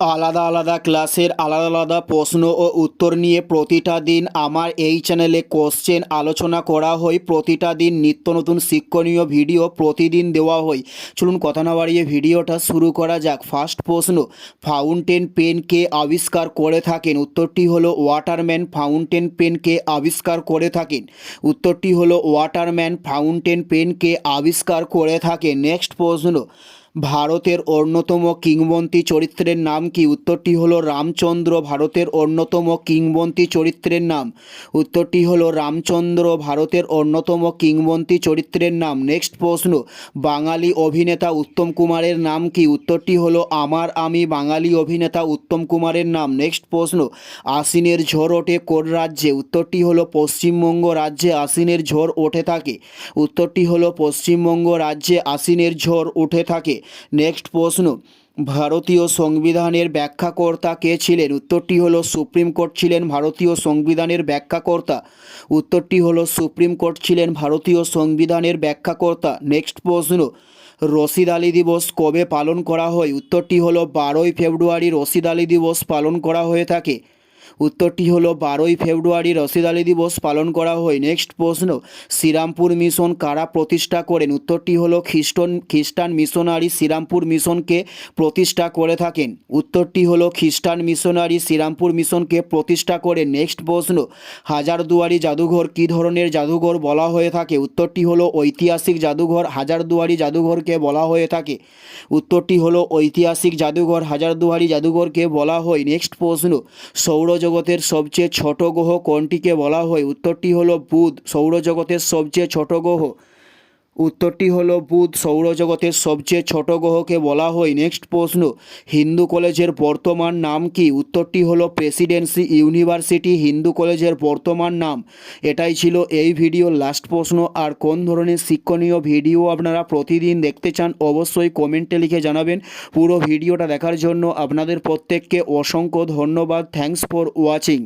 আলাদা আলাদা ক্লাসের আলাদা আলাদা প্রশ্ন ও উত্তর নিয়ে প্রতিটা দিন আমার এই চ্যানেলে কোশ্চেন আলোচনা করা হয়। প্রতিটা দিন নিত্য নতুন শিক্ষণীয় ভিডিও প্রতিদিন দেওয়া হয়। চলুন কথা না বাড়িয়ে ভিডিওটা শুরু করা যাক। ফার্স্ট প্রশ্ন ফাউন্টেন পেন কে আবিষ্কার করে থাকেন? উত্তরটি হলো ওয়াটারম্যান ফাউন্টেন পেন কে আবিষ্কার করে থাকেন। উত্তরটি হলো ওয়াটারম্যান ফাউন্টেন পেন কে আবিষ্কার করে থাকেন। নেক্সট প্রশ্ন ভারতের অন্যতম কিংবদন্তি চরিত্রের নাম কি? উত্তরটি হলো রামচন্দ্র ভারতের অন্যতম কিংবদন্তি চরিত্রের নাম। উত্তরটি হলো রামচন্দ্র ভারতের অন্যতম কিংবদন্তি চরিত্রের নাম। নেক্সট প্রশ্ন, বাঙালি অভিনেতা উত্তম কুমারের নাম কি? উত্তরটি হলো আমার, আমি বাঙালি অভিনেতা উত্তম কুমারের নাম। নেক্সট প্রশ্ন, আশ্বিনের ঝড় ওঠে কোন রাজ্যে? উত্তরটি হলো পশ্চিমবঙ্গ রাজ্যে আশ্বিনের ঝড় ওঠে থাকে। উত্তরটি হলো পশ্চিমবঙ্গ রাজ্যে আশ্বিনের ঝড় উঠে থাকে। নেক্সট প্রশ্ন, ভারতীয় সংবিধানের ব্যাখ্যাকর্তা কে ছিলেন? উত্তরটি হলো, সুপ্রিম কোর্ট ছিলেন ভারতীয় সংবিধানের ব্যাখ্যাকর্তা। উত্তরটি হলো, সুপ্রিম কোর্ট ছিলেন ভারতীয় সংবিধানের ব্যাখ্যাকর্তা। নেক্সট প্রশ্ন, রশিদ আলী দিবস কবে পালন করা হয়? উত্তরটি হলো, বারোই ফেব্রুয়ারি রশিদ আলী দিবস পালন করা হয়ে থাকে। উত্তরটি হলো, বারোই ফেব্রুয়ারি রশিদ আলী দিবস পালন করা হয়। নেক্সট প্রশ্ন, শ্রীরামপুর মিশন কারা প্রতিষ্ঠা করেন? উত্তরটি হলো, খ্রিস্টন, খ্রিস্টান মিশনারি শ্রীরামপুর মিশনকে প্রতিষ্ঠা করে থাকেন। উত্তরটি হলো, খ্রিস্টান মিশনারি শ্রীরামপুর মিশনকে প্রতিষ্ঠা করে নেক্সট প্রশ্ন, হাজারদুয়ারি জাদুঘর কী ধরনের জাদুঘর বলা হয়ে থাকে? উত্তরটি হলো, ঐতিহাসিক জাদুঘর হাজারদুয়ারি জাদুঘরকে বলা হয়ে থাকে। উত্তরটি হলো, ঐতিহাসিক জাদুঘর হাজারদুয়ারি জাদুঘরকে বলা হয়। নেক্সট প্রশ্ন সৌরজগতের সবচেয়ে ছোট গ্রহ কোনটিকে বলা হয়? উত্তরটি হলো বুধ। সৌরজগতের সবচেয়ে ছোট গ্রহ। উত্তরটি হলো, বুধ সৌরজগতের সবচেয়ে ছোট গ্রহকে বলা হয় নেক্সট প্রশ্ন, হিন্দু কলেজের বর্তমান নাম কি? উত্তরটি হলো, প্রেসিডেন্সি ইউনিভার্সিটি, হিন্দু কলেজের বর্তমান নাম। এটাই ছিল এই ভিডিওর লাস্ট প্রশ্ন। আর কোন ধরনের শিক্ষণীয় ভিডিও আপনারা প্রতিদিন দেখতে চান, অবশ্যই কমেন্টে লিখে জানাবেন। পুরো ভিডিওটা দেখার জন্য আপনাদের প্রত্যেককে অসংখ্য ধন্যবাদ। Thanks for watching